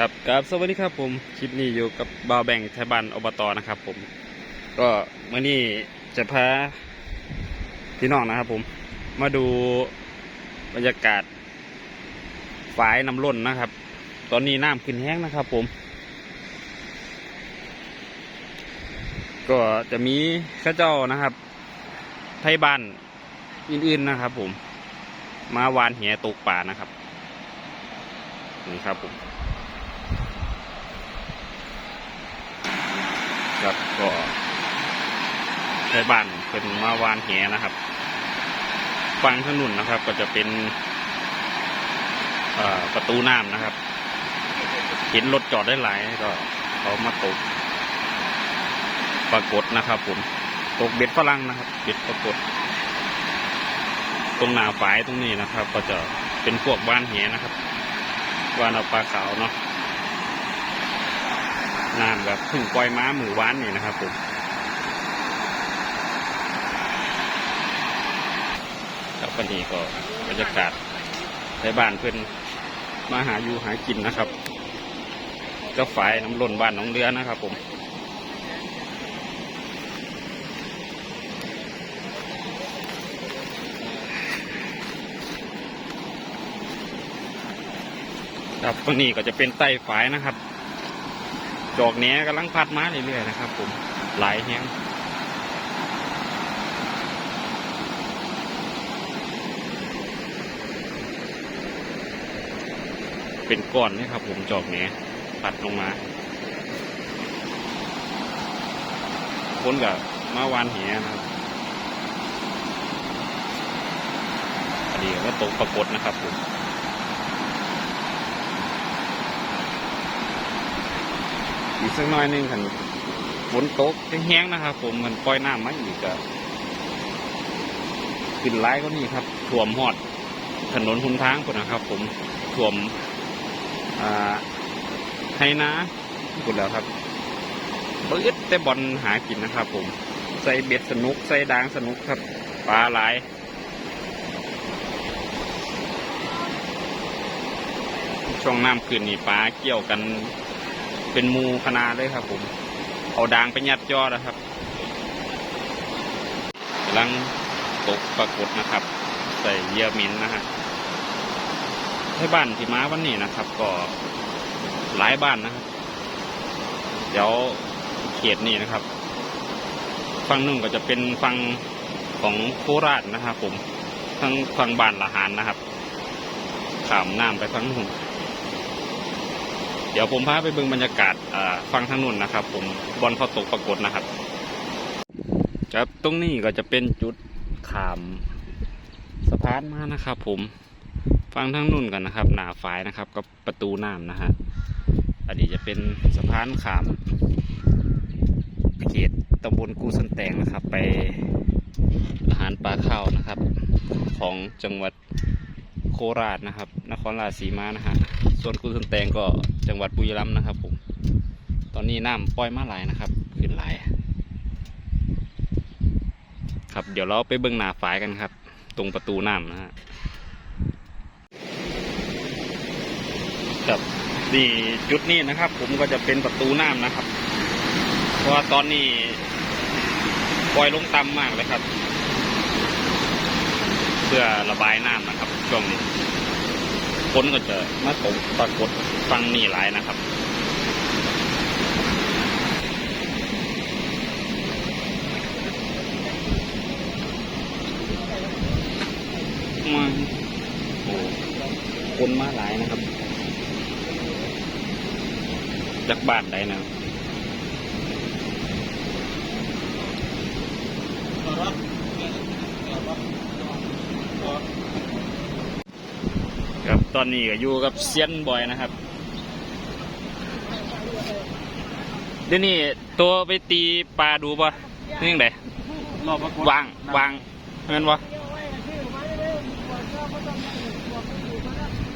ครับครับสวัสดีครับผมคลิปนี้อยู่กับบาวแบ่งไทยบ้านอบตนะครับ ผม ก็เมื่อนี้จะพาพี่น้องนะครับ ผม มาดูบรรยากาศฝายน้ำล้นนะครับ ตอนนี้น้ำขึ้นแห้งนะครับ ผม ก็จะมีข้าเจ้านะครับ ไทยบ้านอื่นๆนะครับ ผม มาวานแหตกป่านะครับนี่ครับผม ครับก็ใช้บ้านเป็นมาวานแหนะครับฟังถนนนะครับ ก็จะเป็นประตูน้ำนะครับ เห็นรถจอดได้หลายก็เขามาตกปรากฏนะครับ ผมตกเบ็ดฝรั่งนะครับเบ็ดปรากฏ ตรงหนาฝายตรงนี้นะครับ ก็จะเป็นพวกบ้านแหนะครับบ้านเอาปลาขาวเนาะ น้ำแบบพึ่งปล่อยม้ามือวานนี่นะครับผมครับวันนี้ก็บรรยากาศในบ้านเพื่อนมาหาอยู่หากินนะครับเจ้าฝ่ายน้ำล้นบ้านน้องเรือนะครับผมครับวันนี้ก็จะเป็นไต้ฝายนะครับ ดอกแหนกำลังพัดมาเรื่อยๆนะครับ ผมหลายแฮงเป็นก้อนนี่ครับ ผมจอกแหนพัดลงมาคนกับมาวานแหนะครับอันนี้ก็ตกปรากฏนะครับผม อีกสักหน้อยนึงขันฝนตกแห้งๆนะครับผมมันปล่อยน้ำมาอีกก็ขึ้นไล่ก็นี่ครับถ่วมหอด ถนนหุนทางคนนะครับ ผมถ่วมอ่าให้นะคุดแล้วครับเบิดแต่บอลหากินนะครับ ผม ใส่เบ็ดสนุก ใส่ดางสนุกครับ ปลาหลายช่วงน้ำขึ้นนี่ปลาเกี่ยวกัน เป็นมูคณาเลยครับ ผมเอาดางไปยัดยอดนะครับกำลังตกปรากฏนะครับ ใส่เยื่อหมินนะฮะให้บ้านที่มาวันนี้นะครับ ก็หลายบ้านนะครับ เดี๋ยวเขตนี้นะครับฝั่งหนึ่งก็จะเป็นฝั่งของโคราชนะครับ ผมทั้งฝั่งบ้านละหานนะครับขามน้ำไปฝั่งนู้น เดี๋ยวผมพาไปเบิ่งบรรยากาศฟังทางนู้นนะครับ ผมบอลเขาตกปรากฏนะครับ ครับตรงนี้ก็จะเป็นจุดขามสะพานมานะครับ ผมฟังทางนู้นกันนะครับ หนาฝายนะครับ กับประตูน้ำนะฮะอันนี้จะเป็นสะพานขามเขตตำบลกูสันแตงนะครับ ไปอาหารปลาข้าวนะครับ ของจังหวัดโคราชนะครับ นครราชสีมานะฮะ ส่วนกุสันแตงก็จังหวัดบุรีรัมย์นะครับ ผม ตอนนี้น้ำปล่อยมาหลายนะครับ ขึ้นหลาย ครับเดี๋ยวเราไปเบิ้งหนาฝายกันครับ ตรงประตูน้ำนะฮะครับนี่จุดนี้นะครับ ผมก็จะเป็นประตูน้ำนะครับ เพราะว่าตอนนี้ปล่อยลงต่ำมากเลยครับ เพื่อระบายน้ำนะครับช่วงนี้ ฝนก็จะมาตกปรากฏฟังนี่หลายนะครับมาโอ้คนมาหลายนะครับจากบ้านใดนะรับครับ ตอนนี้ก็อยู่กับเซียนบอยนะครับ เดี๋ยวนี้ตัวไปตีปลาดูป่ะนี่ยังไงรอบปรากฏวางวางเห็นป่ะ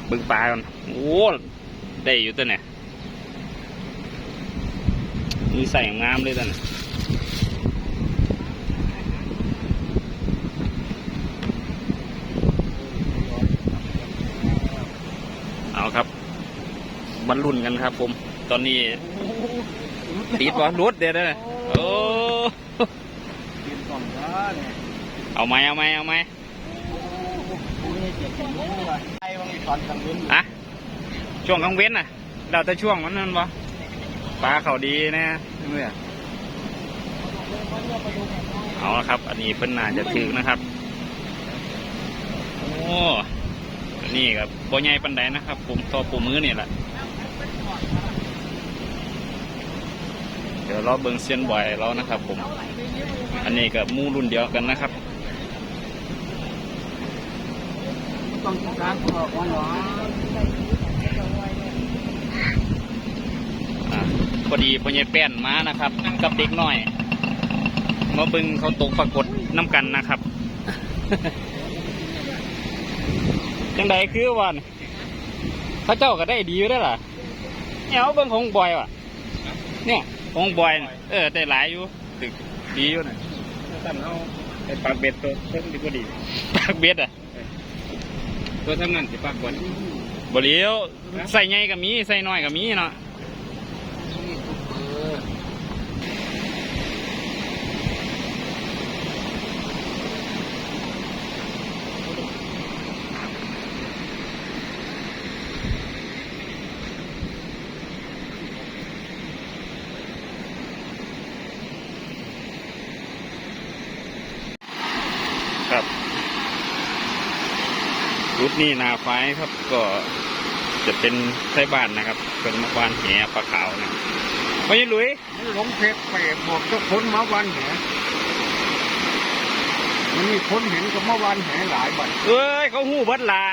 บึงปลาก่อนโอ้ได้อยู่ตัวเนี่ยมีใส่งามเลยตัวเนี่ย เอาครับบรรลุนกันครับ ผม ตอนนี้ติดวะรุดเดี๋ยวนะโอ้กินกล่องก็เนี่ยเอาไหมเอาไหมเอาไหมนี่เจ็บกินรู้เลยไอ้บางทีตอนกลางคืนอะช่วงกลางเว้นน่ะ เราจะช่วงมันนั่นวะปลาเขาดีนะเมื่อเอาละครับ อันนี้เพิ่นน่าจะถึงนะครับ โอ้ นี่ครับบ่ใหญ่ปันใดนะครับผมต่อปูมือนี่แหละ ดี๋ยวเราเบิ่งเซียนบ่อยแล้วนะครับผม อันนี้กับมูรุ่นเดียวกันนะครับต้องการพอหวานพอดีพ่อใหญ่แป้นมานะครับกับเด็กน้อย มาบึงเขาตกปรากฏน้ำกันนะครับจังใดคือวันเขาเจ้าก็ได้ดีได้ล่ะเนี่ยเอาเบิ่งของบอยว่ะ เนี่ย ของบอยน่ะเออได้หลายอยู่ตึกดีอยู่น่ะสั่นเอาไอ้ปากเบ็ดตัวเพิ่มดีกว่าดีปากเบ็ดอะตัวทำงานสิปากก่อนบริเวใส่ใหญ่ก็มีใส่น้อยก็มีเนาะ นี่นาไฟครับก็จะเป็นไส้บ้านนะครับ เป็นมะวานแหปลาขาวนะไม่ใช่หลุยมันหลงเพชรไปบอกเจ้าคนมาวันแหมันมีคนเห็นกับมาวันแหหลายบัดเอ้ยเขาหู้เบิดละ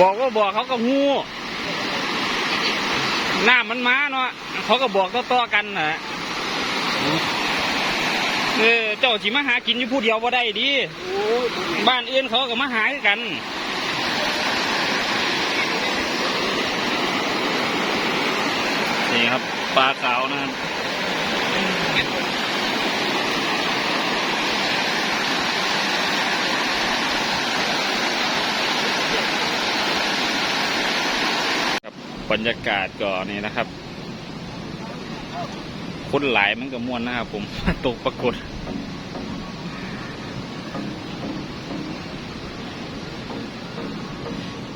บอกว่าบอกเขาก็หู้หน้ามันมาเนาะเขาก็บอกต่อๆกันนะ เออเจ้าจิมาหากินอยู่ผู้เดียวบ่ได้ดีบ้านอื่นเขาก็มาหาคือกันนี่ครับปลาขาวนะครับครับบรรยากาศก่อนนี่นะครับ คนหลายมันก็ม่วนนะครับผมตกปรากฏ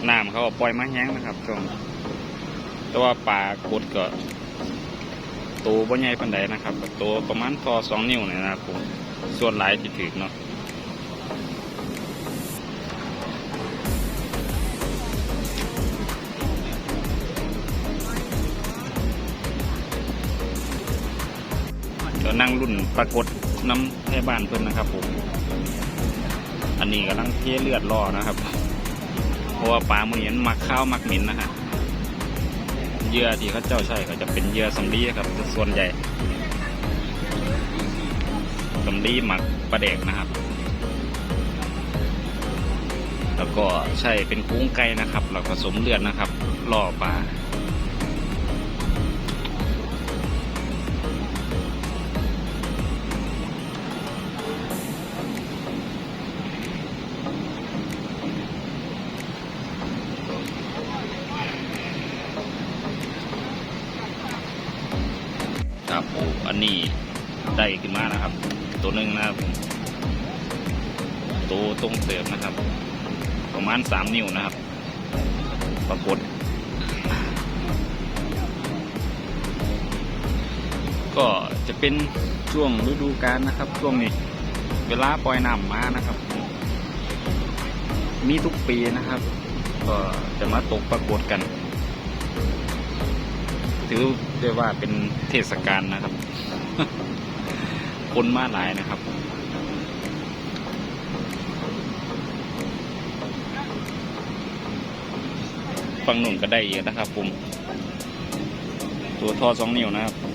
น้ำเขาปล่อยมาแห้งนะครับช่วงแต่ว่าปลากดก็ตัวบ่ใหญ่ปันใดนะครับตัวประมาณพอสองนิ้วเนี่ยนะครับผมส่วนหลายที่ถึกเนาะ นั่งรุ่นปรากฏน้ำให้บ้านเพื่นนะครับผม อันนี้กำลังเทเลือดรอนะครับ เพราะว่าปลาหมือนมักข้าวมักหมิ่นนะฮะเหยื่อที่เขาเจ้าใช้ก็จะเป็นเหยื่อสำลีครับส่วนใหญ่สำลีหมักปลาแดกนะครับ แล้วก็ใช่เป็นกุ้งไก่นะครับแล้วผสมเลือดนะครับล่อปลา ขึ้นมานะครับ ตัวหนึ่งนะครับตัวตรงเติมนะครับ ประมาณสามนิ้วนะครับ ปรากฏ ก็จะเป็นช่วงฤดูกาลนะครับ ช่วงนี้เวลาปล่อยน้ำมานะครับ มีทุกปีนะครับ ก็จะมาตกปรากฏกันถือได้ว่าเป็นเทศกาลนะครับ คนมาหลายนะครับฝั่งหนุนก็ได้เยอะนะครับผมตัวท่อสองนิ้วนะครับ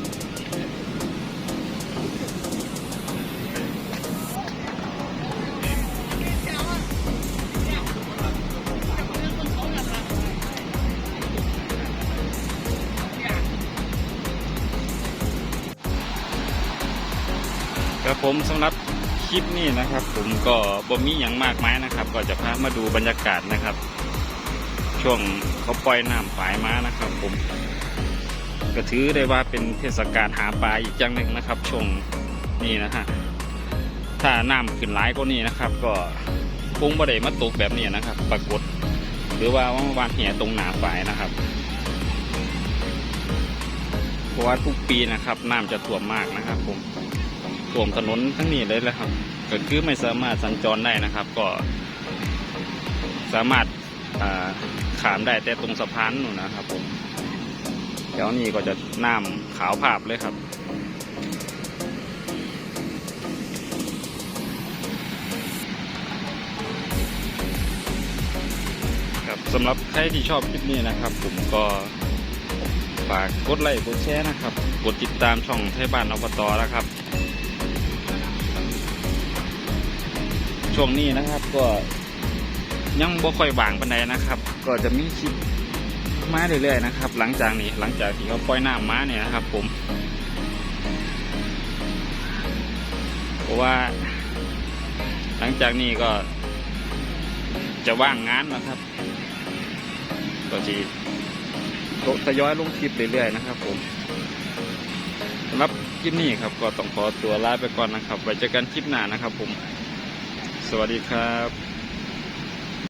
ผมสำหรับคลิปนี้นะครับ ผมก็บ่มีอย่างมากมายนะครับ ก็จะพามาดูบรรยากาศนะครับ ช่วงเขาปล่อยน้ำฝายมานะครับ ผมก็ถือได้ว่าเป็นเทศกาลหาปลาอีกอย่างหนึ่งนะครับ ช่วงนี้นะฮะถ้าน้ำขึ้นหลายก็นี่นะครับ ก็คงบ่ได้มาตกแบบนี้นะครับ ปรากฏ หรือว่าวาวานแห่ตรงหนาฝายนะครับเพราะว่าทุกปีนะครับน้ำจะท่วมมากนะครับ ผม ท่วมถนนทั้งนี้เลยแหละครับก็คือไม่สามารถสัญจรได้นะครับ ก็สามารถาขามได้แต่ตรงสะพานนู่นนะครับผมเดี๋ยวนี้ก็จะน้ำขาวภาพเลยครับครับสำหรับใครที่ชอบคลิปนี้นะครับ ผมก็ฝากกดไลค์กดแชร์นะครับ กดติดตามช่องไทยบ้านอบตนะครับ ช่วงนี้นะครับ ก็ยังบ่ค่อยบางปันใดนะครับ ก็จะมีคลิปมาเรื่อยๆนะครับ หลังจากนี้หลังจากที่เขาปล่อยน้ำมาเนี่ยนะครับ ผมเพราะว่า หลังจากนี้ก็จะว่างงานนะครับ ก็จะทยอยลงคลิปเรื่อยๆนะครับ ผมสำหรับคลิปนี้ครับก็ต้องขอตัวลาไปก่อนนะครับไว้เจอกันคลิปหน้านะครับ ผม สวัสดีครับ